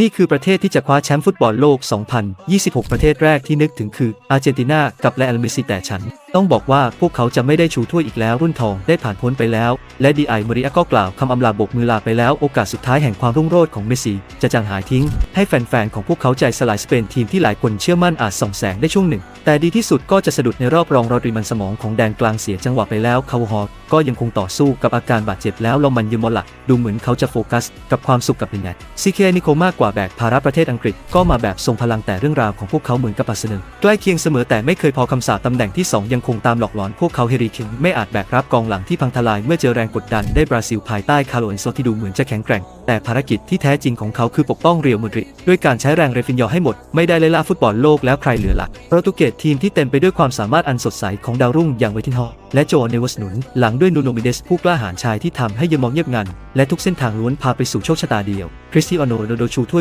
นี่คือประเทศที่จะคว้าแชมป์ฟุตบอลโลก 2026 ประเทศแรกที่นึกถึงคืออาร์เจนตินากับแลอัลเมซิแต่ฉัน ต้องบอกว่าพวกเขาจะไม่ได้ชูถ้วยอีกแล้วรุ่นทองได้ผ่านพ้นไปแล้ว และดีไอมาริอาก็กล่าวคำอำลาบกมือลาไปแล้วโอกาสสุดท้ายแห่งความรุ่งโรจน์ของเมสซี่จะจางหายทิ้ง ให้แฟนๆ ของพวกเขาใจสลายสเปนทีมที่หลายคนเชื่อมั่นอาจส่องแสงได้ช่วงหนึ่ง แต่ดีที่สุดก็จะสะดุดในรอบรองรอดริมันสมองของแดนกลางเสียจังหวะไปแล้วคาวฮอร์ก็ยังคงต่อสู้กับอาการบาดเจ็บแล้วลอมันยืนบอลหลักดูเหมือนเขาจะโฟกัส กับความสุขกับเป็นไงซีเคนิโคมากกว่าแบกภาระประเทศอังกฤษก็มาแบบทรงพลังแต่เรื่องราวของพวกเขาเหมือนกับปัสนึงใกล้เคียงเสมอแต่ไม่เคยพอคำสาปตำแหน่งที่ 2 ยังคงตามหลอกหลอนพวกเขาเฮริเคนไม่อาจแบกรับกองหลังที่พังทลายเมื่อเจอแรงกดดันได้บราซิลภายใต้คาร์โลอนโซที่ดูเหมือนจะแข็งแกร่ง แต่ภารกิจที่แท้จริงของเขาคือปกป้องเรียวมาดริดด้วยการใช้แรงเรฟินยอให้หมด ไม่ได้ไล่ล่าฟุตบอลโลกแล้วใครเหลือหลักโปรตุเกสทีมที่เต็มไปด้วยความสามารถอันสดใสของดาวรุ่งอย่างเวทินฮอและโจเนวสนุน หลังด้วยนูโนมิเดสผู้กล้าหาญชายที่ทำให้เยอมองเงียบงัน และทุกเส้นทางล้วนพาไปสู่โชคชะตาเดียวคริสติอาโนโรโดชูถ้วย